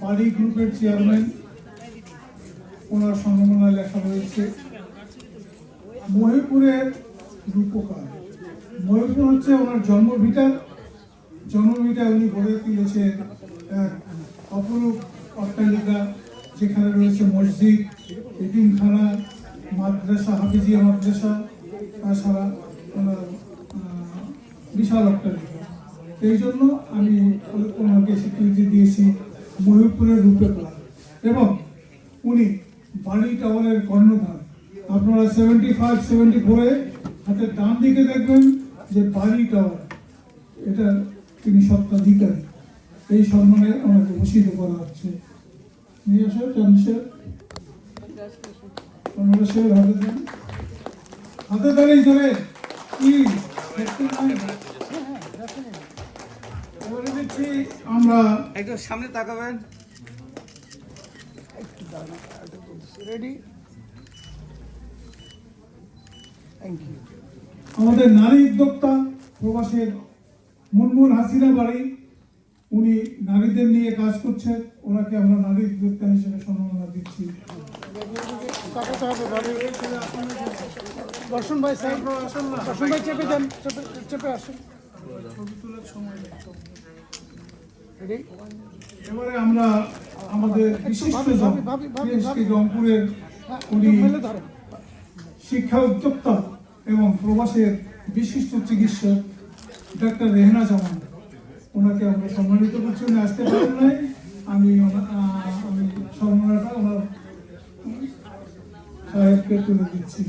বাড়ি গ্রুপের চেয়ারম্যান, ওনার সম্মাননায় লেখা রয়েছে, মহিপুরের রূপকার। মহিপুর হচ্ছে ওনার জন্মভিটা। জন্মভিটা উনি গড়ে তুলেছেন এক অপরূপ অট্টালিকা যেখানে রয়েছে মসজিদ, এতিমখানা, মাদ্রাসা, হাফিজিয়া মাদ্রাসা, তাছাড়া ওনার বিশাল অট্টালিকা। এই জন্য আমি ওনাকে স্বীকৃতি দিয়েছি। মহিপুরের রূপেকলা এবং উনি বাড়ি টাওয়ারের কর্ণধার। আপনারা সেভেন্টি ফাইভ সেভেন্টি ফোরে হাতের ডান দিকে দেখবেন যে বাড়ি টাওয়ার, এটা তিনি সত্ত্বাধিকারী এই সম্মানে ওনাকে ভূষিত করা হচ্ছে। নিয়ে আসো চন্দ্রশের চন্দ্রশের হাতে দেন হাতে দাঁড়িয়ে ধরে। কি এবারে দিচ্ছি আমরা একটু সামনে তাকাবেন রেডি থ্যাংক ইউ আমাদের নারী উদ্যোক্তা প্রবাসের মুনমুন হাসিনা বাড়ি উনি নারীদের নিয়ে কাজ করছেন ওনাকে আমরা নারী উদ্যোক্তা হিসেবে সম্মাননা দিচ্ছি। দর্শন ভাই স্যার দর্শন ভাই চেপে যান চেপে চেপে আসুন। ছবি তোলার সময় এবারে আমরা আমাদের বিশিষ্ট। রংপুরের উনি শিক্ষা উদ্যোক্তা এবং প্রবাসের বিশিষ্ট চিকিৎসক ডাক্তার রেহনা জামান। ওনাকে আমরা সম্মানিত করছি উনি আসতে পারেন নাই। আমি আমি সম্মাননাটা ওনার সাহেবকে তুলে দিচ্ছি।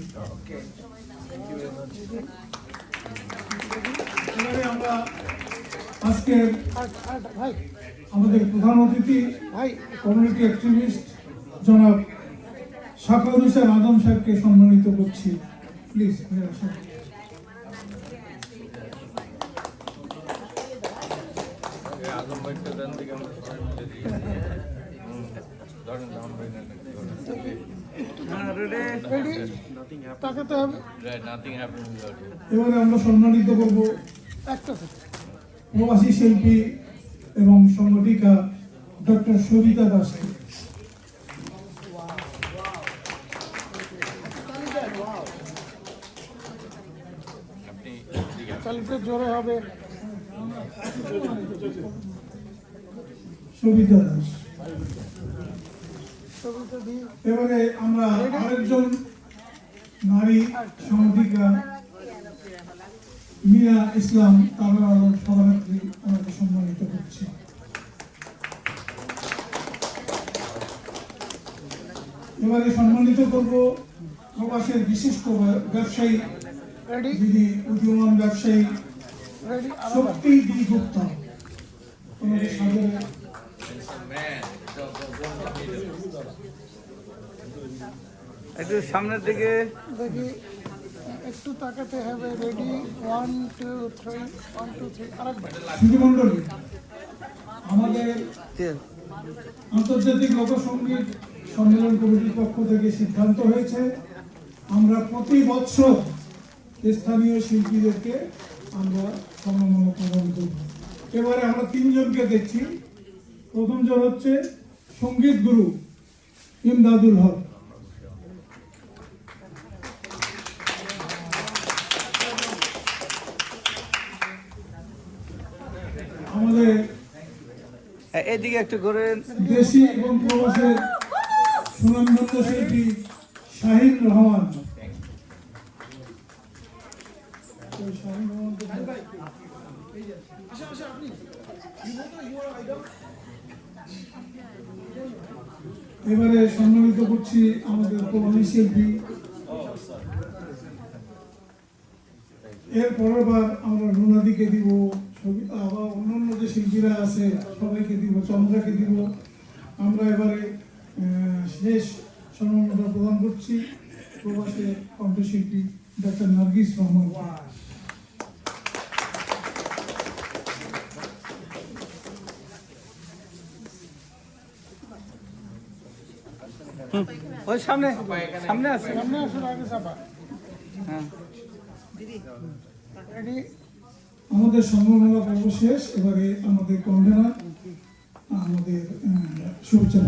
ভাই আমাদের প্রধান অতিথি ভাই। কমিউনিটি অ্যাক্টিভিস্ট জনাব শাখাউল হোসেন আদম সাহেবকে সম্মানিত করছি। প্লিজ এবারে আমরা সম্মানিত করব। একটা প্রবাসী শিল্পী এবং সংগঠিকা ডক্টর সবিতা দাসকে জোরে হবে। সবিতা দাস। এবারে আমরা আরেকজন নারী সংগঠিকা মিয়া ইসলাম তারা সভানেত্রী ওনাকে সম্মানিত করছি। এবারে সম্মানিত করব প্রবাসের বিশিষ্ট ব্যবসায়ী যিনি উদীয়মান ব্যবসায়ী শক্তি ডি গুপ্তা। সাদরে একটু সামনের দিকে। দেখি একটু তাকাতে হবে ready one two three one two three আরেকবার। আমাদের আন্তর্জাতিক লোকসঙ্গীত সম্মেলন কমিটির পক্ষ থেকে সিদ্ধান্ত হয়েছে আমরা প্রতি বছর স্থানীয় শিল্পীদেরকে আমরা সম্মাননা প্রদান করব। এবারে আমরা তিনজনকে দেখছি। প্রথমজন হচ্ছে সংগীত গুরু ইমদাদুল হক আমাদের এ- এদিকে একটু ঘুরেন। দেশি এবং প্রবাসের সুনামধন্য শিল্পী শাহিন রহমান। এবারে সম্মানিত করছি আমাদের প্রবাসী শিল্পী। এর পরের বার আমরা রুনাদিকে দিব। আবার অন্যান্য যে শিল্পীরা আছে সবাইকে দিব চন্দ্রাকে দিব। আমরা এবারে শেষ সম্মাননা প্রদান করছি প্রবাসের কণ্ঠশিল্পী ডক্টর নার্গিস রহমান। ওই সামনে সামনে আছে সামনে আসুন আগে চাপা। হ্যাঁ। রেডি আমাদের সম্মাননা পর্ব শেষ। এবারে আমাদের কনভেনার আমাদের শুভেচ্ছা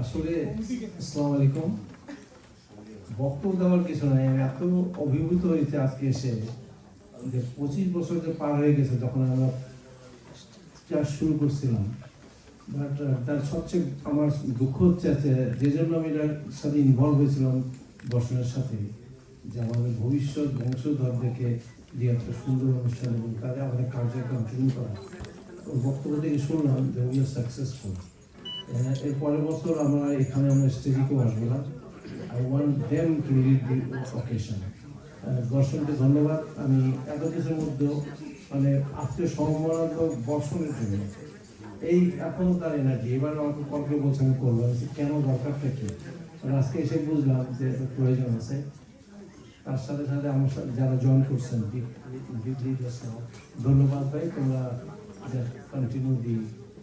আসলে আসসালামু আলাইকুম। বক্তব্য দেওয়ার কিছু নাই। আমি এত অভিভূত হয়েছে আজকে এসে যে পঁচিশ বছর যে পার হয়ে গেছে যখন আমরা চাষ শুরু করছিলাম। বাট তার সবচেয়ে আমার দুঃখ হচ্ছে আছে যে জন্য আমি এটার সাথে ইনভলভ হয়েছিলাম দর্শনের সাথে। যে আমাদের ভবিষ্যৎ বংশধরদেরকে যে একটা সুন্দর অনুষ্ঠান এবং তাদের আমাদের কার্যক্রম শুরু করা। বক্তব্য থেকে শুনলাম যে উই আর সাকসেসফুল এর পরের বছর আমরা এখানে আমরা স্টেজে কেউ আসব না। I want them to lead the occasion দর্শনকে ধন্যবাদ। আমি এত কিছুর মধ্যেও মানে আত্মীয় সম্মানাত্মক বর্ষণের জন্য এই এখনও তার এনার্জি এবার আমাকে কল করে বলছে, আমি করব কেন? দরকারটা কি? আজকে এসে বুঝলাম যে প্রয়োজন আছে। তার সাথে সাথে আমার সাথে যারা জয়েন করছেন ধন্যবাদ ভাই, তোমরা continue the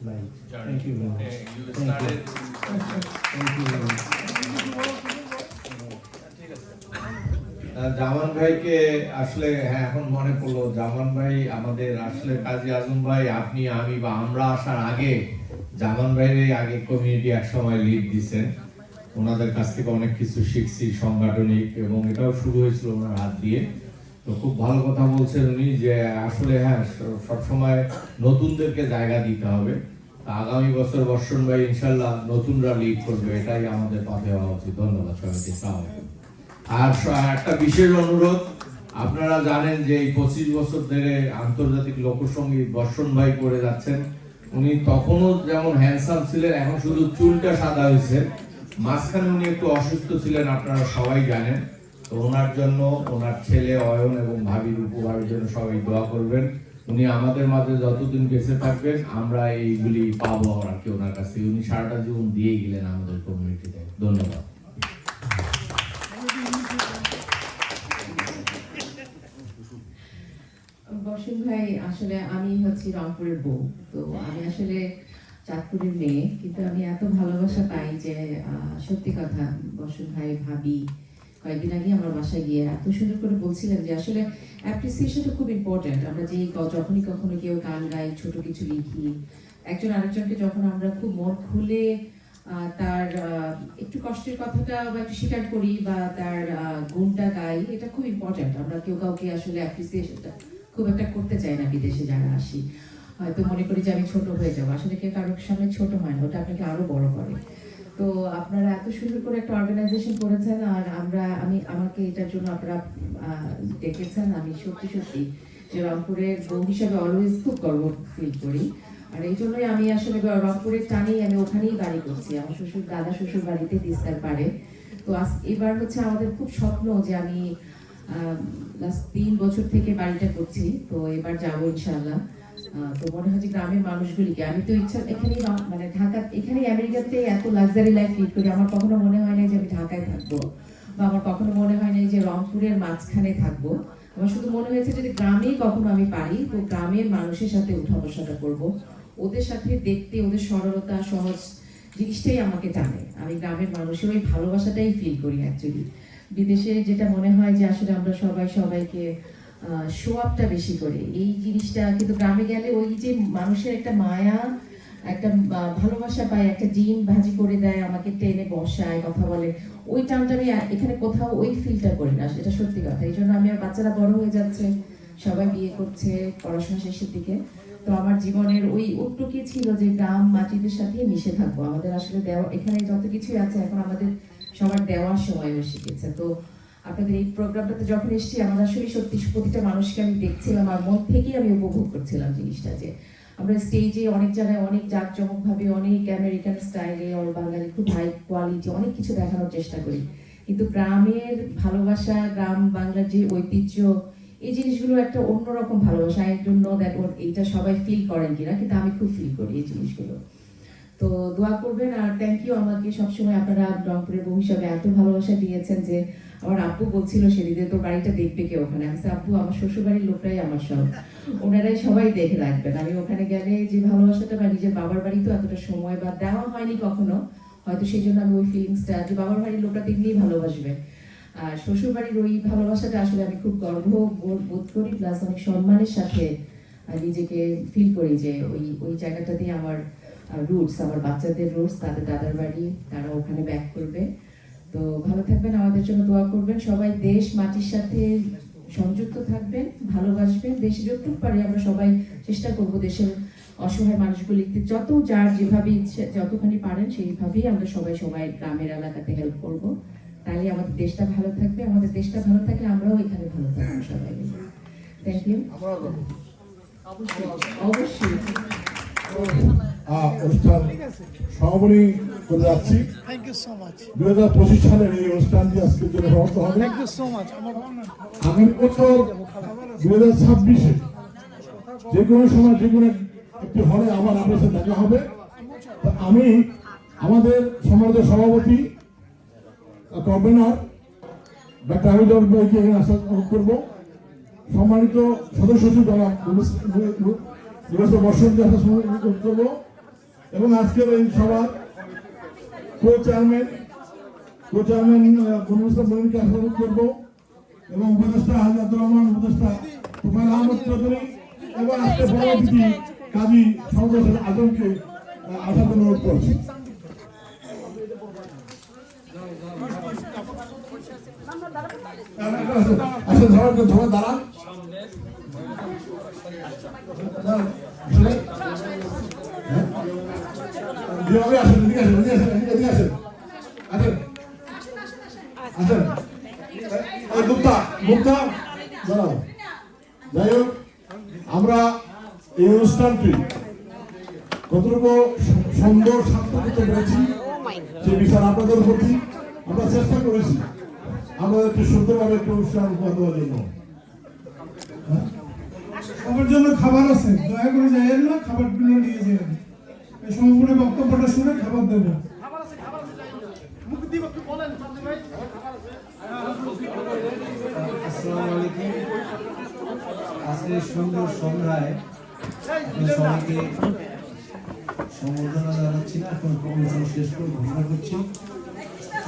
life thank you very much thank you Zaman ভাইকে আসলে হ্যাঁ এখন মনে পড়ল, জামান ভাই আমাদের আসলে কাজী আজম ভাই, আপনি, আমি বা আমরা আসার আগে জামান ভাইয়ের আগে কমিউনিটি এক সময় লিড দিছেন। ওনাদের কাছ থেকে অনেক কিছু শিখছি, সাংগঠনিক, এবং এটাও শুরু হয়েছিল ওনার হাত দিয়ে। তো খুব ভালো কথা বলছেন উনি যে আসলে হ্যাঁ সবসময় নতুনদেরকে জায়গা দিতে হবে। আগামী বছর বর্ষণ ভাই, ইনশাল্লাহ নতুনরা লিড করবে, এটাই আমাদের পথে হওয়া উচিত। ধন্যবাদ সবাইকে আর একটা বিশেষ অনুরোধ, আপনারা জানেন যে এই পঁচিশ বছর ধরে আন্তর্জাতিক লোকসঙ্গীত বর্ষণ ভাই করে যাচ্ছেন। উনি তখনও যেমন হ্যান্ডসাম ছিলেন, এখন শুধু চুলটা সাদা হয়েছে। মাঝখানে উনি একটু অসুস্থ ছিলেন, আপনারা সবাই জানেন। তো ওনার জন্য, ওনার ছেলে অয়ন এবং ভাবির জন্য সবাই দোয়া করবেন। উনি আমাদের মাঝে যতদিন বেঁচে থাকবেন, আমরা এইগুলি পাবো আর কি ওনার কাছ উনি সারাটা জীবন দিয়ে গেলেন আমাদের কমিউনিটিতে ধন্যবাদ। বসুন ভাই, আসলে আমি হচ্ছি রংপুরের বউ। তো আমি আসলে চাঁদপুরের মেয়ে, কিন্তু আমি এত ভালোবাসা পাই যে সত্যি কথা বসুন ভাই, ভাবি, কয়েকদিন আগে আমার বাসায় গিয়ে এত সুন্দর করে বলছিলেন যে আসলে অ্যাপ্রিসিয়েশনটা খুব ইম্পর্ট্যান্ট আমরা যে যখনই কখনো কেউ গান গাই, ছোট কিছু লিখি, একজন আরেকজনকে যখন আমরা খুব মন খুলে তার একটু কষ্টের কথাটা বা একটু স্বীকার করি বা তার গুণটা গাই, এটা খুব ইম্পর্ট্যান্ট আমরা কেউ কাউকে আসলে অ্যাপ্রিসিয়েশনটা খুব একটা করতে চাই না বিদেশে যারা আসি। হয়তো মনে করি যে আমি ছোট হয়ে যাব। আসলে কেউ কারোর সামনে ছোট হয় না, ওটা আপনাকে আরও বড় করে। তো আপনারা এত সুন্দর করে একটা অর্গানাইজেশন করেছেন আর আমরা, আমি, আমাকে এটার জন্য আপনারা ডেকেছেন। আমি সত্যি সত্যি যে রংপুরের বউ হিসাবে অলওয়েজ খুব গর্ব ফিল করি। আর এই জন্যই আমি আসলে রংপুরের টানেই আমি ওখানেই বাড়ি করছি। আমার শ্বশুর, দাদা শ্বশুর বাড়িতে তিস্তার পারে তো আজ- এবার হচ্ছে আমাদের খুব স্বপ্ন যে আমি লাস্ট তিন বছর থেকে বাড়িটা করছি। তো এবার যাব ইনশাল্লাহ তো মনে হয় যে গ্রামের মানুষগুলিকে। আমি তো ইচ্ছা এখানেই মানে ঢাকা এখানেই আমেরিকাতে এত লাক্সারি লাইফ লিড করি। আমার কখনো মনে হয় না যে আমি ঢাকায় থাকব। বা আমার কখনো মনে হয় না যে রংপুরের মাঝখানে থাকব। আমার শুধু মনে হয়েছে যদি গ্রামেই কখনো আমি পারি, তো গ্রামের মানুষের সাথে উঠা বসাটা করব। ওদের সাথে দেখতে, ওদের সরলতা, সহজ জিনিসটাই আমাকে টানে। আমি গ্রামের মানুষের ওই ভালোবাসাটাই ফিল করি অ্যাকচুয়ালি বিদেশে যেটা মনে হয় যে আসলে আমরা সবাই সবাইকে শো আপটা বেশি করে। এই জিনিসটা কিন্তু গ্রামে গেলে ওই যে মানুষের একটা মায়া, একটা ভালোবাসা পায় একটা ডিম ভাজি করে দেয়, আমাকে টেনে বসায়, কথা বলে, ওই টানটা আমি এখানে কোথাও ওই ফিলটা করি না, এটা সত্যি কথা। এই জন্য আমি আর বাচ্চারা বড় হয়ে যাচ্ছে, সবাই বিয়ে করছে পড়াশোনা শেষের দিকে। তো আমার জীবনের ওই ওটুকি ছিল যে গ্রাম মাটিদের সাথে মিশে থাকব। আমাদের আসলে দেওয়া, এখানে যত কিছুই আছে, এখন আমাদের সবার দেওয়ার সময় শিখেছে তো আপনাদের এই প্রোগ্রামটাতে যখন এসেছি, আমার আসলে সত্যি প্রতিটা মানুষকে আমি দেখছিলাম আর মন থেকেই আমি উপভোগ করছিলাম জিনিসটা যে আমরা স্টেজে অনেক জায়গায় অনেক জাঁকজমক ভাবে অনেক আমেরিকান স্টাইলে অল বাঙালি খুব হাই কোয়ালিটি অনেক কিছু দেখানোর চেষ্টা করি। কিন্তু গ্রামের ভালোবাসা, গ্রাম বাংলার যে ঐতিহ্য, এই জিনিসগুলো একটা অন্যরকম ভালোবাসা। একজন নো দ্যাট এইটা সবাই ফিল করেন কিনা, কিন্তু আমি খুব ফিল করি এই জিনিসগুলো। তো দোয়া করবেন আর থ্যাংক ইউ আমাকে সবসময় আপনারা রংপুরের বউ হিসাবে এত ভালোবাসা দিয়েছেন যে আমার আব্বু বলছিল সেদিকে, তোর বাড়িটা দেখবে কে ওখানে? আমি আব্বু, আমার শ্বশুর বাড়ির লোকরাই আমার সব। ওনারাই সবাই দেখে রাখবেন। আমি ওখানে গেলে যে ভালোবাসাটা বা নিজের বাবার বাড়িতেও এতটা সময় বা দেওয়া হয়নি কখনো, হয়তো সেই জন্য আমি ওই ফিলিংসটা যে বাবার বাড়ির লোকরা দেখলেই ভালোবাসবে। আর শ্বশুর বাড়ির ওই ভালোবাসাটা আসলে আমি খুব গর্ব বোধ করি প্লাস অনেক সম্মানের সাথে নিজেকে ফিল করি যে ওই ওই জায়গাটাতেই আমার রুটস আমার বাচ্চাদের রুটস তাদের দাদার বাড়ি তারা ওখানে ব্যাক করবে। তো ভালো থাকবেন আমাদের জন্য দোয়া করবেন। সবাই দেশ মাটির সাথে সংযুক্ত থাকবেন ভালোবাসবেন দেশে যতটুকু পারি আমরা সবাই চেষ্টা করব দেশের অসহায় মানুষগুলিকে যত যার যেভাবে ইচ্ছে যতখানি পারেন সেইভাবেই আমরা সবাই সবাই গ্রামের এলাকাতে হেল্প করব। তাহলে আমাদের দেশটা ভালো থাকবে আমাদের দেশটা ভালো থাকলে আমরাও এখানে ভালো থাকব সবাই থ্যাংক ইউ অবশ্যই। অনুষ্ঠান সমাপনী করে যাচ্ছি। দুই হাজার পঁচিশ সালের এই অনুষ্ঠানটি আজকের জন্য সমাপ্ত হবে। আগামী বছর দুই হাজার ছাব্বিশে যে কোনো সময় যে কোনো একটি হলে আবার আপনার সাথে দেখা হবে। তো আমি আমাদের সমাজের সভাপতি কনভেনার ডাক্তার হামিদুল ভাইকে এখানে অনুরোধ করব। সম্মানিত সদস্য সচিব নিবাস বর্ষণকে অনুরোধ করব। এবং আজকের এই সভার কো চেয়ারম্যান চেয়ারম্যান মনিরকে আসা অনুরোধ করব এবং উপদেষ্টা হাজি আব্দুর রহমান, উপদেষ্টা তুফাইল আহমদ চৌধুরী এবং আজকে বড় অতিথি কাজী সর্বশেষ আজমকে আসার অনুরোধ করছি। সবাই দাঁড়ান। আসেন, এদিকে আসেন এদিকে আসেন এদিকে আসেন। মুক্তা মুক্তা দাঁড়াও। যাই হোক আমরা এই অনুষ্ঠানটি কতটুকু সুন্দর করতে পেরেছি সে বিষয় আপনাদের প্রতি আমরা চেষ্টা করেছি। আমরা একটু সুন্দরভাবে একটু অনুষ্ঠান উপহার দেওয়ার জন্য। সবার জন্য খাবার আছে। দয়া করে যাইয়েন না খাবারগুলো নিয়ে যাবেন এই সম্পূর্ণ বক্তব্যটা শুনে খাবার দেবো। আসসালামু আলাইকুম আজকে সুন্দর সন্ধ্যায় সবাইকে সম্বর্ধনা জানাচ্ছি। এখন অনুষ্ঠান শেষ করে ঘোষণা করছি।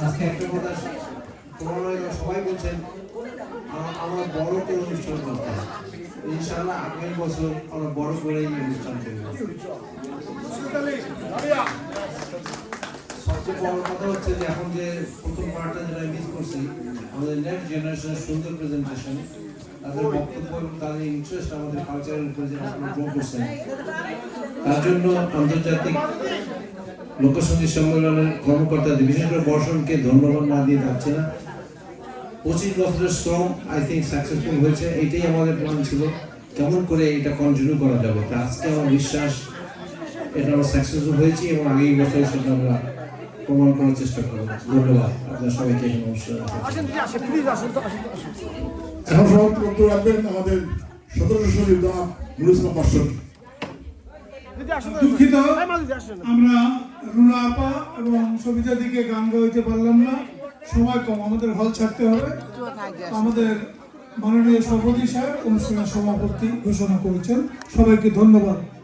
আজকে একটা কথা তোমরা সবাই বলছেন আমার বড় করে অনুষ্ঠান করতে। ইনশাআল্লাহ আগামী আমরা বড় করে এই অনুষ্ঠান করব। আমাদের নেক্সট জেনারেশনের সুন্দর প্রেজেন্টেশন তাদের তার জন্য আন্তর্জাতিক লোকসঙ্গীত সম্মেলনের কর্মকর্তাদের বিশেষ করে বর্ষণকে ধন্যবাদ না দিয়ে থাকছে না। পঁচিশ বছরের শ্রম আই থিঙ্ক সাকসেসফুল হয়েছে। এটাই আমাদের প্ল্যান ছিল। কেমন করে এটা কন্টিনিউ করা যাবে? তা আজকে আমার বিশ্বাস, এটা আমরা সাকসেসফুল হয়েছি এবং আগেই বছর সেটা আমরা প্রমাণ করার চেষ্টা করব। ধন্যবাদ। আপনার সবাইকে এখন বক্তব্য রাখবেন আমাদের নুরুল দুঃখিত। আমরা রুনা আপা এবং সবিতা দিকে গান গাইতে পারলাম না। সময় কম আমাদের হল ছাড়তে হবে। আমাদের মাননীয় সভাপতি সাহেব অনুষ্ঠানের সভাপতি ঘোষণা করেছেন। সবাইকে ধন্যবাদ।